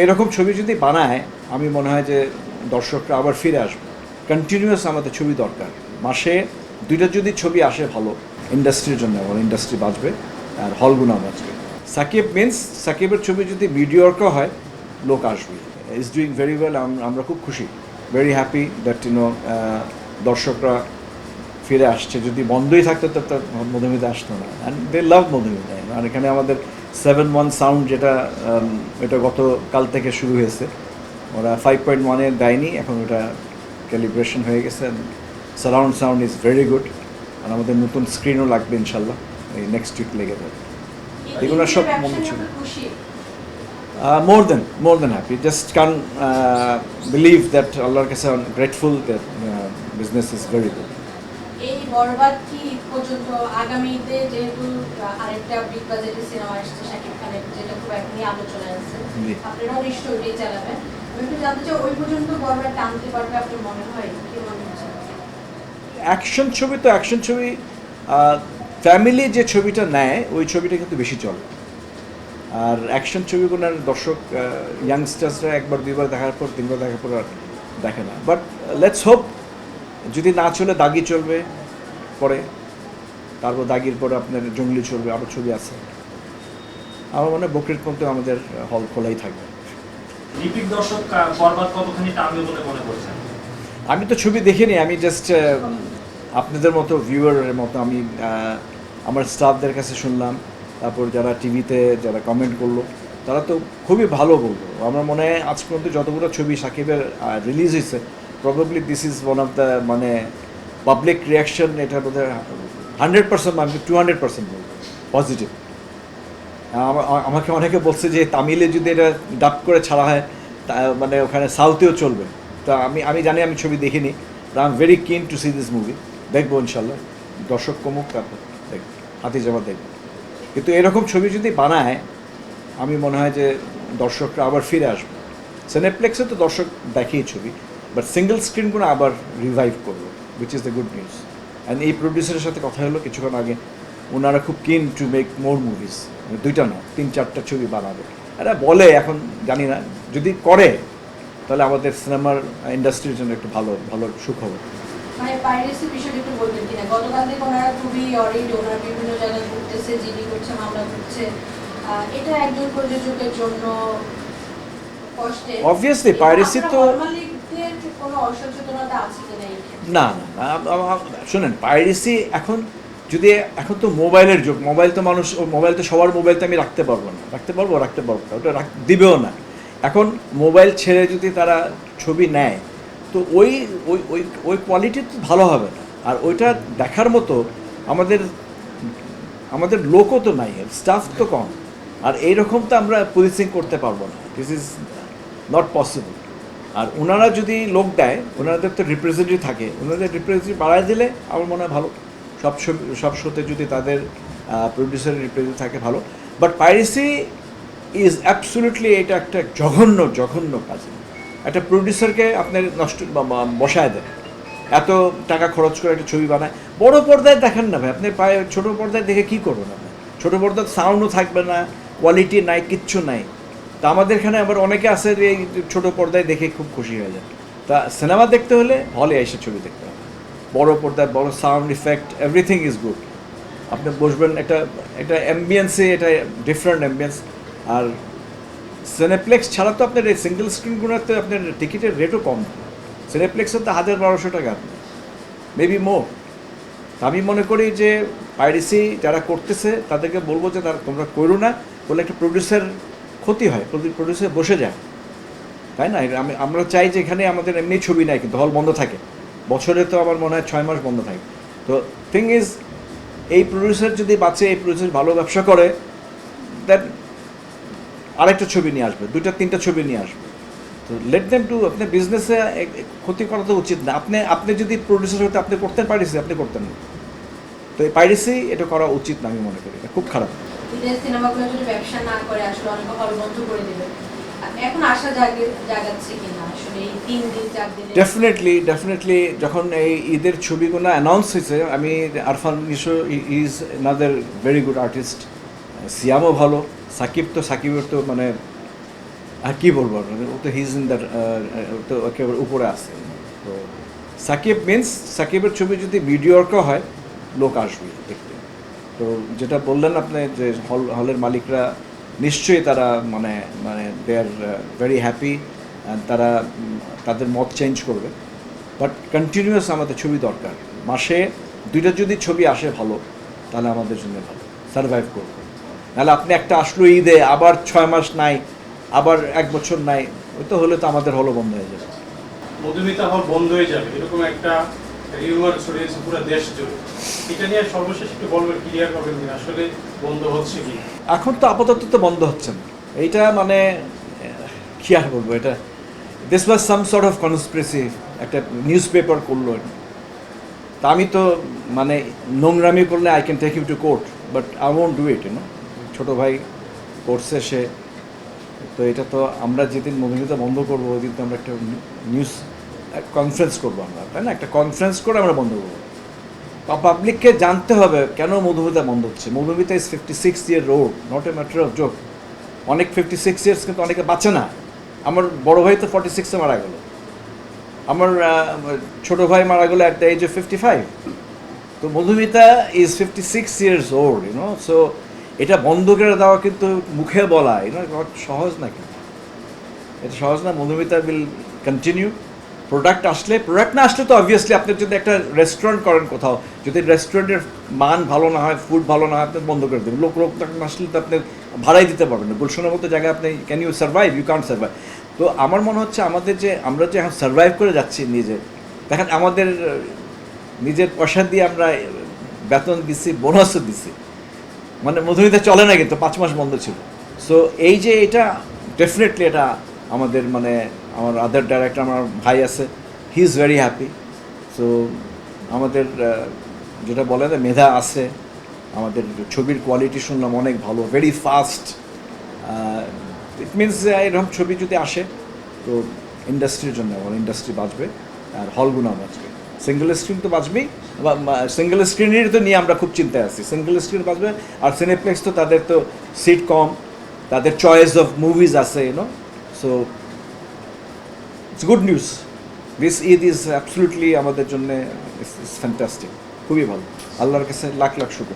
এরকম ছবি যদি বানায়, আমি মনে হয় যে দর্শকরা আবার ফিরে আসবে। কন্টিনিউয়াস আমাদের ছবি দরকার। মাসে দুইটা যদি ছবি আসে ভালো ইন্ডাস্ট্রির জন্য ভালো ইন্ডাস্ট্রি বাঁচবে, আর হলগুলো বাঁচবে। সাকিব মিন্স সাকিবের ছবি যদি মিডিয়রকও হয়, লোক আসবে। ইজ ডুইং ভেরি ওয়েল আমরা খুব খুশি। ভেরি হ্যাপি দ্যাট ইউনো দর্শকরা ফিরে আসছে। যদি বন্ধই থাকতো, তো মধুমিতা আসতো না। অ্যান্ড দে লাভ মধুমিতা। আর এখানে আমাদের সেভেন ওয়ান সাউন্ড যেটা এটা গতকাল থেকে শুরু হয়েছে। ওরা ফাইভ পয়েন্ট ওয়ানে দেয়নি এখন ওটা ক্যালিব্রেশন হয়ে গেছে। Surround sound is very good আর আমাদের নতুন স্ক্রিনও লাগবে ইনশাল্লাহ এই নেক্সট উইক লেগে যাবে। এগুলো সব মনে ছিল। More then more then happy just can believe that আল্লাহর কাছে grateful that business is very good বরবাদ কি ঈদ পর্যন্ত? আগামীতে যেহেতু আরেকটা বিগ বাজেটের সিনেমা আসছে শাকিব খানের যেটা খুব এখনই আলোচনায় আছে। আপনারাও নিশ্চয়ই ওইটাই চালাবেন আমি একটু জানতে চাই ওই পর্যন্ত বরবাদ টানতে পারবে আপনার মনে হয়? কি মনে হচ্ছে? অ্যাকশন ছবি তো অ্যাকশন ছবি ফ্যামিলি যে ছবিটা নেয় ওই ছবিটা কিন্তু বেশি চলে। আর অ্যাকশন ছবিগুলোর দর্শক ইয়াংস্টার্সরা একবার দুইবার দেখার পর তিনবার দেখার পর আর দেখে না। বাট লেটস হোপ যদি না চলে দাগি চলবে। পরে তারপর দাগির পরে আপনার জঙ্গলি চলবে আরও ছবি আছে। আমার মনে হয় বকরির পর্যন্ত আমাদের হল খোলাই থাকবে। রিপিট দর্শক কতখানি টানবে বলে মনে করছেন? আমি তো ছবি দেখিনি আমি জাস্ট আপনাদের মতো ভিউয়ারের মতো আমি আমার স্টাফদের কাছে শুনলাম। তারপর যারা টিভিতে যারা কমেন্ট করল তারা তো খুবই ভালো বলল। আমার মনে হয় আজ পর্যন্ত যতগুলো ছবি সাকিবের রিলিজ হয়েছে probably this is one of the মানে পাবলিক রিয়াকশন এটা বোধহয় হান্ড্রেড পার্সেন্ট আমি টু হান্ড্রেড পার্সেন্ট বলব পজিটিভ আমা- আমাকে অনেকে বলছে যে তামিলে যদি এটা ডাব করে ছাড়া হয়, তা- মানে ওখানে সাউথেও চলবে। তা আমি আমি জানি, আমি ছবি দেখিনি I am very keen to see this movie দেখব ইনশাল্লাহ। দর্শক কমুক, তারপর দেখব। হাতি জামা দেখব। কিন্তু এরকম ছবি যদি বানায়, আমি মনে হয় যে দর্শকরা আবার ফিরে আসবে। সিনেপ্লেক্সে তো দর্শক দেখেই ছবি বাট সিঙ্গেল স্ক্রিনগুলো আবার রিভাইভ করবে। Which is the good news and এই প্রডিউসারের সাথে কথা হলো কিছুক্ষণ আগে। ওনারা খুব কিন টু মেক মোর মুভিজ দুইটা না তিন চারটা ছবি বানাবে। এরা বলে এখন জানি না। যদি করে তাহলে আমাদের সিনেমার ইন্ডাস্ট্রির জন্য একটু ভালো ভালো সুখবর। মানে পাইরেসি বিষয়টা একটু বলবেন কিনা? গতকাল থেকে ওনারা খুবই অরিড ওনারা বিভিন্ন জায়গায় ঘুরতেছে জিডি করছে মামলা করছে। এটা একজন প্রযোজকের জন্য কষ্টে Obviously, piracy তো- না শোনেন পাইরেসি এখন যদি, এখন তো মোবাইলের যুগ, মোবাইল তো মানুষ মোবাইল তো সবার মোবাইল তো আমি রাখতে পারব না। রাখতে পারব রাখতে পারব না, ওটা দিবেও না। এখন মোবাইল ছেড়ে যদি তারা ছবি নেয়, তো ওই ওই ওই ওই কোয়ালিটি তো ভালো হবে না। আর ওইটা দেখার মতো আমাদের আমাদের লোকও তো নাই স্টাফ তো কম। আর এইরকম তো আমরা পুলিশিং করতে পারব না। দিস ইজ নট পসিবল আর ওনারা যদি লোক দেয়, ওনাদের তো রিপ্রেজেন্টেটিভ থাকে, ওনাদের রিপ্রেজেন্টেটিভ বাড়ায় দিলে আমার মনে হয় ভালো। সব সব শোতে যদি তাদের প্রডিউসার রিপ্রেজেন্ট থাকে, ভালো। বাট পাইরেসি ইজ অ্যাবসুলুটলি এটা একটা জঘন্য জঘন্য কাজ। একটা প্রডিউসারকে আপনার নষ্ট বসায় দেয় এত টাকা খরচ করে একটা ছবি বানায়। বড় পর্দায় দেখেন না ভাই, আপনি পায়ে ছোটো পর্দায় দেখে কী করবেন আপনি? ছোটো পর্দার সাউন্ডও থাকবে না কোয়ালিটি নাই, কিচ্ছু নাই। তা আমাদের এখানে আবার অনেকে যে এই ছোট পর্দায় দেখে খুব খুশি হয়ে যায়। তা সিনেমা দেখতে হলে হলে এসে ছবি দেখতে হবে। বড় পর্দায় বড় sound effect everything is good আপনি বসবেন, একটা একটা অ্যাম্বিয়েন্সে এটা ডিফারেন্ট অ্যাম্বিয়েন্স আর সিনেপ্লেক্স ছাড়া তো আপনার এই সিঙ্গেল স্ক্রিনগুলোতে আপনার টিকিটের রেটও কম। সিনেপ্লেক্সে তো হাজার বারোশো টাকা মেবি মো আমি মনে করি যে পাইরেসি যারা করতেছে, তাদেরকে বলব যে তারা তোমরা করো না। বলে একটা প্রডিউসার ক্ষতি হয় প্রডিউসার বসে যায়। তাই না? আমি, আমরা চাই যে এখানে আমাদের এমনি ছবি নাই, কিন্তু হল বন্ধ থাকে। বছরে তো আমার মনে হয় ছয় মাস বন্ধ থাকে। তো থিং ইজ এই প্রডিউসার যদি বাঁচে, এই প্রডিউসার ভালো ব্যবসা করে দ্যাট আরেকটা ছবি নিয়ে আসবে, দুইটা, তিনটা ছবি নিয়ে আসবে। তো লেট দেম টু আপনি বিজনেসে ক্ষতি করা তো উচিত না। আপনি আপনি যদি প্রডিউসার হতে, আপনি করতেন পাইরেসি আপনি করতেন না। তো এই পাইরেসি এটা করা উচিত না, আমি মনে করি। এটা খুব খারাপ। ঈদের সিনেমাগুলো যদি ব্যবসা না করে আসলে অনেক হল বন্ধ করে দেবে। ডেফিনেটলি ডেফিনেটলি যখন এই ঈদের ছবিগুলো অ্যানাউন্স হয়েছে আমি Arfan Nisho is another very good artist সিয়ামও ভালো সাকিব তো সাকিবের তো মানে আর কি বলব আর, ও তো হিজ ইন দ্যাট তো একেবারে উপরে আছে। তো সাকিব মিন্স সাকিবের ছবি যদি মিডিয়রকে হয় লোক আসবে দেখতে। তো যেটা বললেন আপনি যে হল হলের মালিকরা নিশ্চয়ই তারা মানে মানে দে আর ভেরি হ্যাপি তারা তাদের মত চেঞ্জ করবে। বাট কন্টিনিউয়াস আমাদের ছবি দরকার। মাসে দুইটা যদি ছবি আসে ভালো, তাহলে আমাদের জন্য ভালো। সার্ভাইভ করবে। নাহলে আপনি একটা আসলো ঈদে, আবার ছয় মাস নাই, আবার এক বছর নাই, ওই তো হলে তো আমাদের হলো বন্ধ হয়ে যাবে। মধুমিতা হল বন্ধ হয়ে যাবে। এরকম একটা রিউমার ছড়িয়েছে পুরো দেশ জুড়ে। এটা নিয়ে সর্বশেষ একটু বলবেন ক্লিয়ার করবেন আসলে বন্ধ হচ্ছে কি? এখন তো আপাতত তো বন্ধ হচ্ছে না। এইটা মানে কি আর বলব, এটা this was some sort of conspiracy একটা নিউজ পেপার করল তা আমি তো মানে নোংরামি করলে I can take you to court but I won't do it you know ছোটো ভাই করছে সে, তো এটা তো আমরা যেদিন মধুমিতা বন্ধ করব ওই দিন তো আমরা একটা নিউজ কনফারেন্স করব আমরা, তাই না? একটা কনফারেন্স করে আমরা বন্ধ করব। পাবলিককে জানতে হবে কেন মধুমিতা বন্ধ হচ্ছে? Madhumita is fifty six year old not a matter of joke অনেক ফিফটি সিক্স ইয়ার্স কিন্তু অনেকে বাঁচে না। আমার বড় ভাই তো ফর্টি সিক্সে মারা গেল। আমার ছোট ভাই মারা গেলো at the age of fifty five তো Madhumita is fifty six years old you know so এটা বন্ধ করে দেওয়া কিন্তু মুখে বলা ইউনো সহজ না কিন্তু এটা সহজ না? মধুমিতা উইল কন্টিনিউ প্রোডাক্ট আসলে প্রোডাক্ট না আসলে তো অবভিয়াসলি আপনি যদি একটা রেস্টুরেন্ট করেন কোথাও, যদি রেস্টুরেন্টের মান ভালো না হয় ফুড ভালো না হয় আপনি বন্ধ করে দেবেন। লোক লোক না আসলে তো আপনি ভাড়াই দিতে পারবেন না। গুলশনের মতো জায়গায় আপনি can you survive you can't survive তো আমার মনে হচ্ছে আমাদের যে, আমরা যে এখন সার্ভাইভ করে যাচ্ছি নিজে, দেখেন আমাদের নিজের পয়সা দিয়ে আমরা বেতন দিচ্ছি বোনাসও দিচ্ছি মানে মধুমিতা চলে না কিন্তু, পাঁচ মাস বন্ধ ছিল। সো এই যে এটা ডেফিনেটলি এটা আমাদের মানে আমার আদার ডাইরেক্টর আমার ভাই আছে he is very happy so আমাদের যেটা বলে না মেধা আছে, আমাদের ছবির কোয়ালিটি শুনলাম অনেক ভালো ভেরি ফাস্ট ইট মিনস এরকম ছবি যদি আসে, তো ইন্ডাস্ট্রির জন্য আমার ইন্ডাস্ট্রি বাঁচবে, আর হলগুলো বাঁচবে। সিঙ্গেল স্ক্রিন তো বাঁচবেই সিঙ্গেল স্ক্রিনের তো নিয়ে আমরা খুব চিন্তায় আছি। সিঙ্গেল স্ক্রিন বাঁচবে, আর সিনেপ্লেক্স তো তাদের তো সিট কম তাদের চয়েস অফ মুভিজ আছে you know so it's good news this Eid is absolutely আমাদের জন্য ইটস ফ্যান্টাস্টিক খুবই ভালো। আল্লাহর কাছে লাখ লাখ শুক্র।